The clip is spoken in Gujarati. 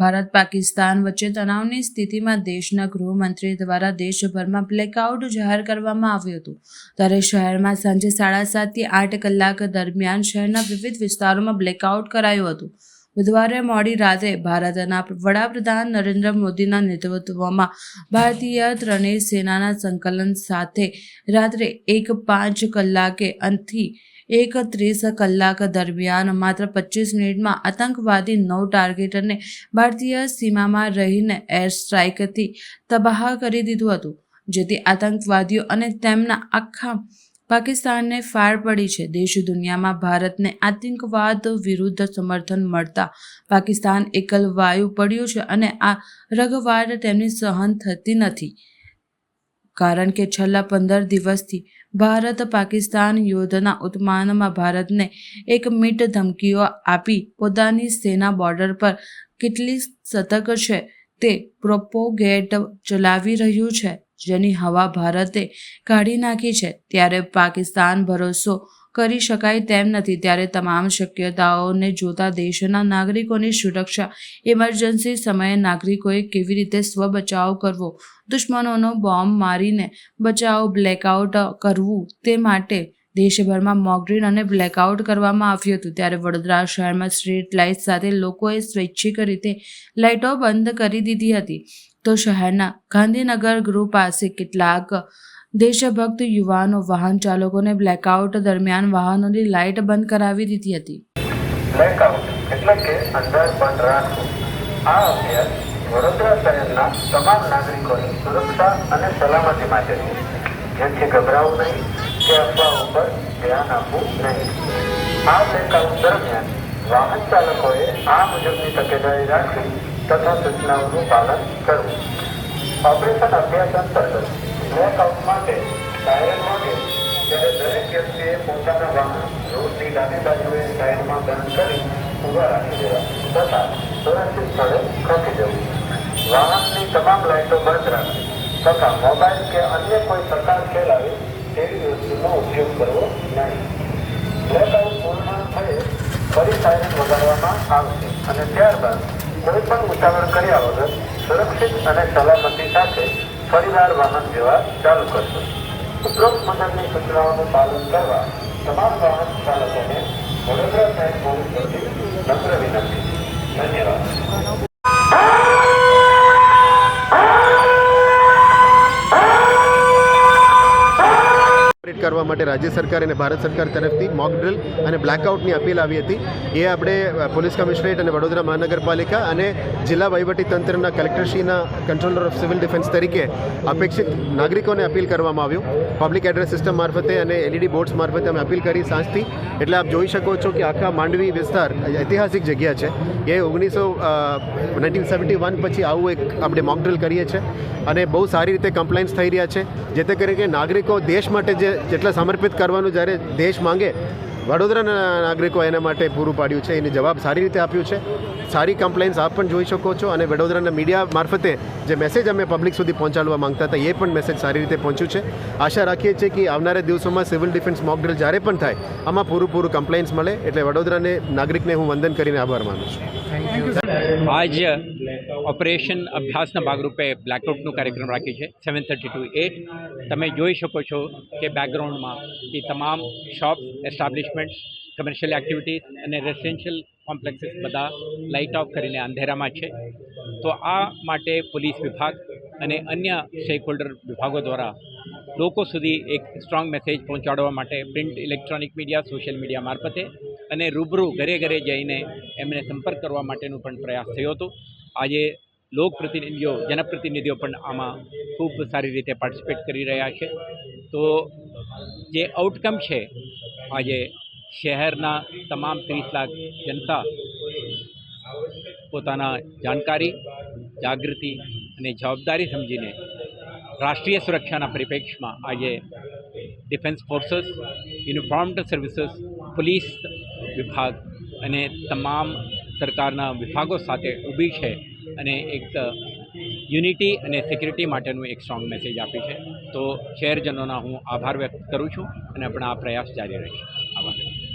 ભારત પાકિસ્તાન વચ્ચે તણાવની સ્થિતિમાં દેશના ગૃહમંત્રી દ્વારા દેશભરમાં બ્લેકઆઉટ જાહેર કરવામાં આવ્યું હતું. ત્યારે શહેરમાં સાંજે સાડા સાતથી આઠ કલાક દરમિયાન શહેરના વિવિધ વિસ્તારોમાં બ્લેકઆઉટ કરાયું હતું. બુધવારે મોડી રાતે ભારતના વડાપ્રધાન નરેન્દ્ર મોદીના નેતૃત્વમાં ભારતીય ત્રણેય સેનાના સંકલન સાથે રાત્રે એક પાંચ કલાકે અંતથી એક ત્રીસ કલાક દરમિયાન માત્ર પચીસ મિનિટમાં આતંકવાદી નવ ટાર્ગેટને ભારતીય સીમામાં રહીને એર સ્ટ્રાઇકથી તબાહ કરી દીધું હતું, જેથી આતંકવાદીઓ અને તેમના આખા પાકિસ્તાનને ફાળ પડી છે. દેશ દુનિયામાં ભારતને આતંકવાદ વિરુદ્ધ સમર્થન મળતા પાકિસ્તાન એકલ વાયુ પડ્યું છે અને આ રગવાડ તેમની સહન થતી નથી. કારણ કે છેલ્લા પંદર દિવસથી ભારત પાકિસ્તાન યુદ્ધના ઉત્માનમાં ભારતને એક મીટ ધમકીઓ આપી પોતાની સેના બોર્ડર પર કેટલી સતર્ક છે તે પ્રોપોગેટ ચલાવી રહ્યું છે. જેની હવા ભારતે કાઢી નાખી છે. ત્યારે પાકિસ્તાન ભરોસો કરી શકાય તેમ નથી. ત્યારે તમામ શક્યતાઓને જોતા દેશના નાગરિકોની સુરક્ષા ઇમરજન્સી સમયે નાગરિકોએ કેવી રીતે સ્વ બચાવ કરવો? દુશ્મનોનો બોમ્બ મારીને બચાવ બ્લેકઆઉટ કરવું તે માટે દેશભરમાં મોકડ્રીલ અને બ્લેકઆઉટ કરવામાં આવ્યું હતું. ત્યારે વડોદરા શહેરમાં સ્ટ્રીટ લાઇટ સાથે લોકોએ સ્વૈચ્છિક રીતે લાઇટો બંધ કરી દીધી હતી. તો શહેરના ગાંધીનગર ગૃહ પાસે કેટલાક દેશભક્ત યુવાનો વાહન ચાલકોને બ્લેકઆઉટ દરમિયાન વાહનોની લાઇટ બંધ કરાવી દીધી હતી. વાહન ચાલકોએ આ મુજબની તકેદારી રાખવી તથા સૂચનાઓનું પાલન કરવું. ઓપરેશન અભ્યાસ અંતર્ગત બ્લેકઆઉટ માટે સાયરન વાગે ત્યારે દરેક વ્યક્તિએ પોતાના વાહન રોડની ડાબી બાજુએ ટાયરમાં બંધ કરી ઊભા રાખી દેવા તથા સુરક્ષિત સ્થળે ખસી જવું. વાહનની તમામ લાઇટો બંધ રાખવી તથા મોબાઈલ કે અન્ય કોઈ પ્રકાર ખેલાવે તેવી વસ્તુનો ઉપયોગ કરવો નહીં. બ્લેકઆઉટ પૂર્ણ થયે ફરી સાયરન વગાડવામાં આવશે અને ત્યારબાદ કોઈ પણ ઉતાવળ કર્યા વગર સુરક્ષિત અને સલામતી સાથે ફરીવાર વાહન વ્યવહાર ચાલુ કરશો. ઉપરોક્ત મુજબની સૂચનાઓનું પાલન કરવા તમામ વાહન ચાલકોને વડોદરા સાહેબ પોલીસ વતી નમ્ર વિનંતી. ધન્યવાદ. ઓપરેટ કરવા માટે રાજ્ય સરકાર અને ભારત સરકાર તરફથી મોક ડ્રિલ અને બ્લેકઆઉટની અપીલ આવી હતી. એ આપણે પોલીસ કમિશનરેટ અને વડોદરા મહાનગરપાલિકા અને જિલ્લા વહીવટી તંત્રના કલેક્ટરશ્રીના કંટ્રોલર ઓફ સિવિલ ડિફેન્સ તરીકે અપેક્ષિત નાગરિકોને અપીલ કરવામાં આવ્યું. પબ્લિક એડ્રેસ સિસ્ટમ મારફતે અને એલઈડી બોર્ડ્સ મારફતે અમે અપીલ કરી સાંજથી. એટલે આપ જોઈ શકો છો કે આખા માંડવી વિસ્તાર ઐતિહાસિક જગ્યા છે. એ ઓગણીસો નાઇન્ટીન સેવન્ટી વન પછી આવું એક આપણે મોક ડ્રિલ કરીએ છીએ. અને બહુ સારી રીતે કમ્પ્લેન્સ થઈ રહ્યા છે. જેથી કરીને નાગરિકો દેશ માટે જે જેટલા સમર્પિત કરવાનું જ્યારે દેશ માંગે વડોદરાના નાગરિકો એના માટે પૂરું પાડ્યું છે, એની જવાબ સારી રીતે આપ્યું છે. સારી કમ્પ્લેન્સ આપ પણ જોઈ શકો છો અને વડોદરાના મીડિયા મારફતે જે મેસેજ અમે પબ્લિક સુધી પહોંચાડવા માંગતા હતા, એ પણ મેસેજ સારી રીતે પહોંચ્યું છે. આશા રાખીએ છીએ કે આવનારા દિવસોમાં સિવિલ ડિફેન્સ મોક જ્યારે પણ થાય, આમાં પૂરું પૂરું કમ્પ્લેન્સ મળે. એટલે વડોદરાને, નાગરિકને હું વંદન કરીને આભાર માનું છું. આજ ઓપરેશન અભ્યાસના ભાગરૂપે બ્લેકઆઉટનો કાર્યક્રમ રાખ્યો છે સેવન થર્ટી ટુ એટ તમે જોઈ શકો છો કે બેકગ્રાઉન્ડમાં એ તમામ શોપ એસ્ટાબ્લિશમેન્ટ્સ કમર્શિયલ એક્ટિવિટીઝ અને રેસિડેન્શિયલ કોમ્પ્લેક્સીસ બધા લાઇટ ઓફ કરીને અંધેરામાં છે. તો આ માટે પોલીસ વિભાગ અને અન્ય સ્ટેક હોલ્ડર વિભાગો દ્વારા લોકો સુધી એક સ્ટ્રોંગ મેસેજ પહોંચાડવા માટે print electronic media social media મારફતે અને રૂબરૂ ઘરે ઘરે જઈને એમને સંપર્ક કરવા માટેનો પણ પ્રયાસ થયો હતો. આજે લોકપ્રતિનિધિઓ, જનપ્રતિનિધિઓ પણ આમાં ખૂબ સારી રીતે પાર્ટિસિપેટ કરી રહ્યા છે. તો જે આઉટકમ છે, આજે શહેરના તમામ ત્રીસ લાખ જનતા પોતાના જાણકારી, જાગૃતિ અને જવાબદારી સમજીને રાષ્ટ્રીય સુરક્ષાના પરિપ્રેક્ષમાં આજે defence forces, uniformed services, police વિભાગ અને તમામ સરકારના વિભાગો સાથે ઊભી છે અને એક યુનિટી અને સિક્યુરિટી માટેનું એક સ્ટ્રોંગ મેસેજ આપી છે. તો શહેરજનોના હું આભાર વ્યક્ત કરું છું અને આપણા આ પ્રયાસ જારી રહેશે.